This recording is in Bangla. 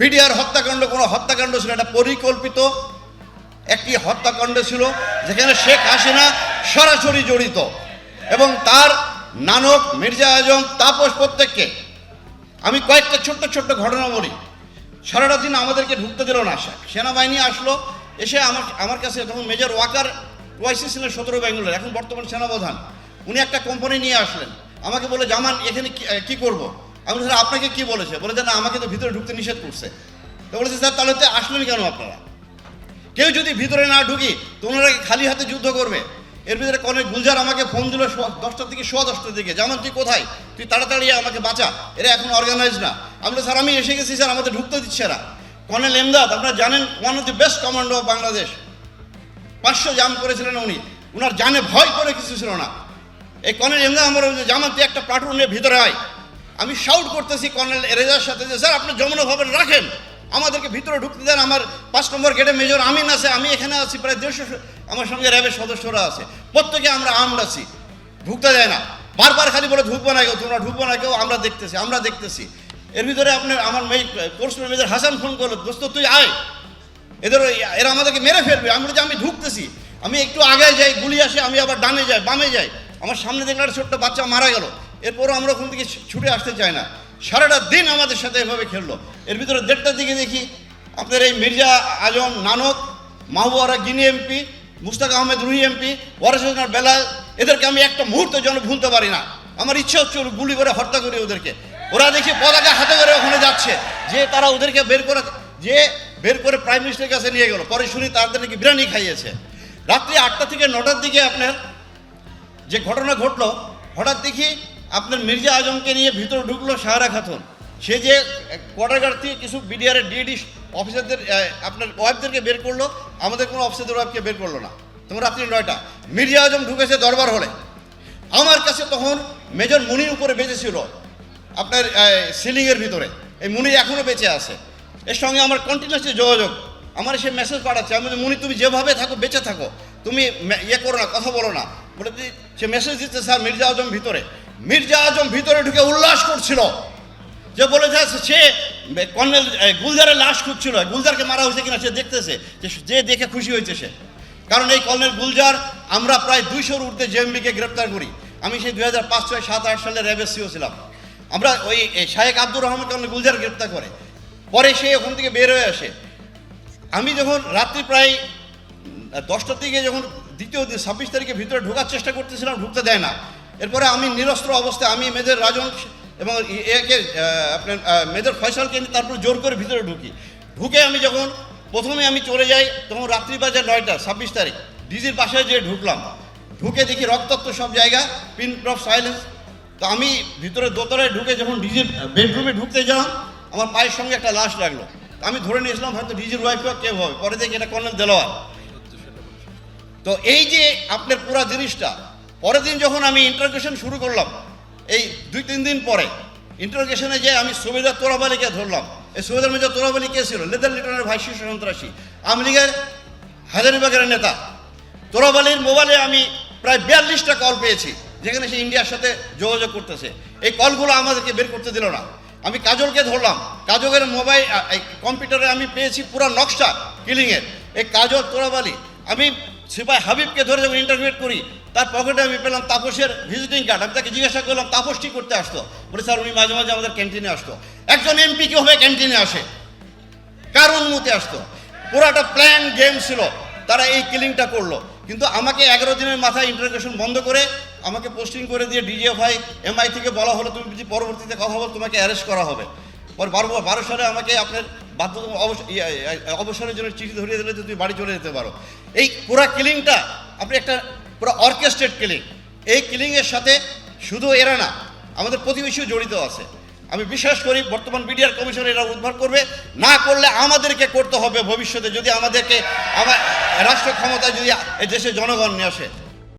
বিডিআর হত্যাকাণ্ড, কোনো হত্যাকাণ্ড ছিল এটা পরিকল্পিত একটি হত্যাকাণ্ড ছিল, যেখানে শেখ হাসিনা সরাসরি জড়িত। এবং তার নানক মির্জা আজম তাপস প্রত্যেককে, আমি কয়েকটা ছোট্ট ছোট্ট ঘটনা বলি। সারাটা দিন আমাদেরকে ঢুকতে দিল না সেনাবাহিনী আসলো, এসে আমার আমার কাছে তখন মেজর ওয়াকার ওয়াইসি ছিলেন সতেরো বেঙ্গলের, এখন বর্তমান সেনাপ্রধান। উনি একটা কোম্পানি নিয়ে আসলেন। আমাকে বলে জামান, এখানে কি করব? আমি স্যার, আপনাকে কি বলেছে? বলে যে না, আমাকে তো ভিতরে ঢুকতে নিষেধ করছে। তো বলেছে, স্যার, তাহলে তো আসলেন কেন আপনারা? কেউ যদি ভিতরে না ঢুকি, তো ওনারা খালি হাতে যুদ্ধ করবে? এর ভিতরে কনেক গুলজার আমাকে ফোন দিল দশটার দিকে, সোয়া দশটার দিকে। যেমন তুই কোথায়? তুই তাড়াতাড়ি আমাকে বাঁচা। এরা এখন অর্গানাইজ না। আমি স্যার, আমি এসে গেছি, স্যার, আমাদের ঢুকতে দিচ্ছে না কর্নেল এমদাদ, আপনারা জানেন one of the best commando of Bangladesh পাঁচশো জাম করেছিলেন উনি। উনার জানে ভয় করে কিছু ছিল না। এই কর্নেল এমদাদ, আমার জামান, তুই একটা প্লাটুনের ভিতরে আয়। আমি শাউট করতেছি কর্নেল এরেজার সাথে যে, স্যার, আপনি যমুনা ভবন রাখেন। আমাদেরকে ভিতরে ঢুকতে দেন। আমার পাঁচ নম্বর গেটে মেজর আমিন আছে, আমি এখানে আছি, প্রায় দেড়শো আমার সঙ্গে র্যাবের সদস্যরা আছে। প্রত্যেকে আমরা আর্মড আছি। ঢুকতে দেয় না। বারবার খালি বলে, ঢুকবো না কেউ, তোমরা ঢুকবো না কেউ, আমরা দেখতেছি আমরা দেখতেছি। এর ভিতরে আপনার, আমার মেয়ে, কোর্স মেজর হাসান ফোন করল, দোস্ত, তুই আয়। এদের এরা আমাদেরকে মেরে ফেলবে। আমি বলি যে আমি ঢুকতেছি। আমি একটু আগে যাই, গুলি আসে, আমি আবার ডানে যাই, বামে যাই। আমার সামনে দেখলাম ছোট্ট বাচ্চা মারা গেল। এরপরও আমরা ওখান থেকে ছুটে আসতে চাই না। সারাটা দিন আমাদের সাথে এভাবে খেললো। এর ভিতরে দেড়টার দিকে দেখি আপনার এই মির্জা আজম নানক মাহবুয়ারা গিনি এমপি মুস্তাক আহমেদ রুহি এমপি ওয়ারেসার বেলাল, এদেরকে আমি একটা মুহূর্তের জন্য ভুলতে পারি না। আমার ইচ্ছে হচ্ছে গুলি করে হত্যা করি ওদেরকে। ওরা দেখি পতাকা হাতে করে ওখানে যাচ্ছে। যে তারা ওদেরকে বের করে, যে বের করে প্রাইম মিনিস্টারের কাছে নিয়ে গেল। পরে শুনি তাদের নাকি বিরিয়ানি খাইয়েছে। রাত্রি আটটা থেকে নটার দিকে আপনার যে ঘটনা ঘটলো, হঠাৎ দেখি আপনার মির্জা আজমকে নিয়ে ভিতরে ঢুকলো সাহারা খাতুন। সে যে কোয়ার্টার থেকে কিছু বিডিআরের ডিডি অফিসারদের আপনার ওয়াইফদেরকে বের করল, আমাদের কোনো অফিসারদের ওয়াইফকে বের করল না। তখন রাত্রি নয়টা, মির্জা আজম ঢুকেছে দরবার হলে। আমার কাছে তখন মেজর মুনির উপরে বেঁচে ছিল আপনার সিলিংয়ের ভিতরে। এই মুনি এখনও বেঁচে আছে। এর সঙ্গে আমার কন্টিনিউসলি যোগাযোগ। আমার সে মেসেজ পাঠাচ্ছে, আমি মুনি, তুমি যেভাবে থাকো, বেঁচে থাকো। তুমি ইয়ে করো না, কথা বলো না। বলে সে মেসেজ দিচ্ছে, স্যার, মির্জা আজম ভিতরে। মির্জা আজম ভিতরে ঢুকে উল্লাস করছিল। যে বলে যাচ্ছে সে কর্নেল গুলজারের লাশ খুঁজছিল। গুলজারকে মারা হয়েছে কিনা সে দেখতেছে। যে দেখে খুশি হয়েছে সে। কারণ এই কর্নেল গুলজার, আমরা প্রায় দুইশোর ঊর্ধ্বে জেএমবিকে গ্রেপ্তার করি। আমি সেই দুই হাজার পাঁচ ছয় সাত আট সালে র্যাবের সিও ছিলাম। আমরা ওই শাহেক আব্দুর রহমান কর্নেল গুলজার গ্রেপ্তার করে। পরে সে ওখান থেকে বের হয়ে আসে। আমি যখন রাত্রি প্রায় দশটার দিকে যখন দ্বিতীয় দিন ছাব্বিশ তারিখে ভিতরে ঢোকার চেষ্টা করতেছিলাম, ঢুকতে দেয় না। এরপরে আমি নিরস্ত্র অবস্থায় আমি মেজর রাজন এবং একে আপনার মেজর ফয়সালকে তারপর জোর করে ভিতরে ঢুকি। ঢুকে আমি যখন প্রথমে আমি চলে যাই, তখন রাত্রি বাজে নয়টা, ছাব্বিশ তারিখ। ডিজির বাসায় যেয়ে ঢুকলাম, ঢুকে দেখি রক্তাক্ত সব জায়গা, পিন অফ সাইলেন্স। তো আমি ভিতরে দোতলায় ঢুকে যখন ডিজির বেডরুমে ঢুকতে গেলাম, আমার পায়ের সঙ্গে একটা লাশ লাগল। আমি ধরে নিয়েছিলাম, হয়তো ডিজির ওয়াইফ কেউ হবে। পরে দেখি এটা কর্নেল দেলোয়ার। তো এই যে আপনার পুরা জিনিসটা পরের দিন যখন আমি ইন্টারোগেশন শুরু করলাম, এই দুই তিন দিন পরে ইন্টারোগেশনে যে আমি সুবেদার তোরাবালিকে ধরলাম, এই সুবেদার মেজর তোরাবালি কে ছিল? লেদার লিটনের ভাই শীর্ষ সন্ত্রাসী, আওয়ামী লীগের হাজারিবাগের নেতা। তোরাবালির মোবাইলে আমি প্রায় বিয়াল্লিশটা কল পেয়েছি, যেখানে সে ইন্ডিয়ার সাথে যোগাযোগ করতেছে। এই কলগুলো আমাদেরকে বের করতে দিল না। আমি কাজলকে ধরলাম। কাজলের মোবাইল কম্পিউটারে আমি পেয়েছি পুরো নকশা কিলিংয়ের এই কাজল তোরাবালি, আমি সিপাই হাবিবকে ধরে যখন ইন্টারভিউ করি তার পকেটে আমি পেলাম তাপসের ভিজিটিং কার্ড। আমি তাকে জিজ্ঞাসা করলাম তাপস কি করতে আসতো? বলে স্যার উনি মাঝে মাঝে আমাদের ক্যান্টিনে আসতো। একজন এমপি কীভাবে ক্যান্টিনে আসে? কার অনুমতি আসতো? পুরো একটা প্ল্যান গেম ছিল তারা এই কিলিংটা করল। কিন্তু আমাকে এগারো দিনের মাথায় ইন্টারোগেশন বন্ধ করে আমাকে পোস্টিং করে দিয়ে ডিজিএফআই এমআই থেকে বলা হলো তুমি যদি পরবর্তীতে কথা বল তোমাকে অ্যারেস্ট করা হবে। পর বারো বারো সালে আমাকে আপনার অবস- ইয়ে, অবসরের জন্য চিঠি ধরিয়ে দিলে তুমি বাড়ি চলে যেতে পারো। এই পুরা কিলিংটা আপনি একটা পুরো অর্কেস্ট্রেট কিলিং এই কিলিংয়ের সাথে শুধু এরা না, আমাদের প্রতিবেশীও জড়িত আছে। আমি বিশ্বাস করি বর্তমান বিডিআর কমিশন এরা উদ্ধার করবে। না করলে আমাদেরকে করতে হবে ভবিষ্যতে। যদি আমাদেরকে, আমার রাষ্ট্র ক্ষমতায় যদি এ দেশে জনগণ নিয়ে আসে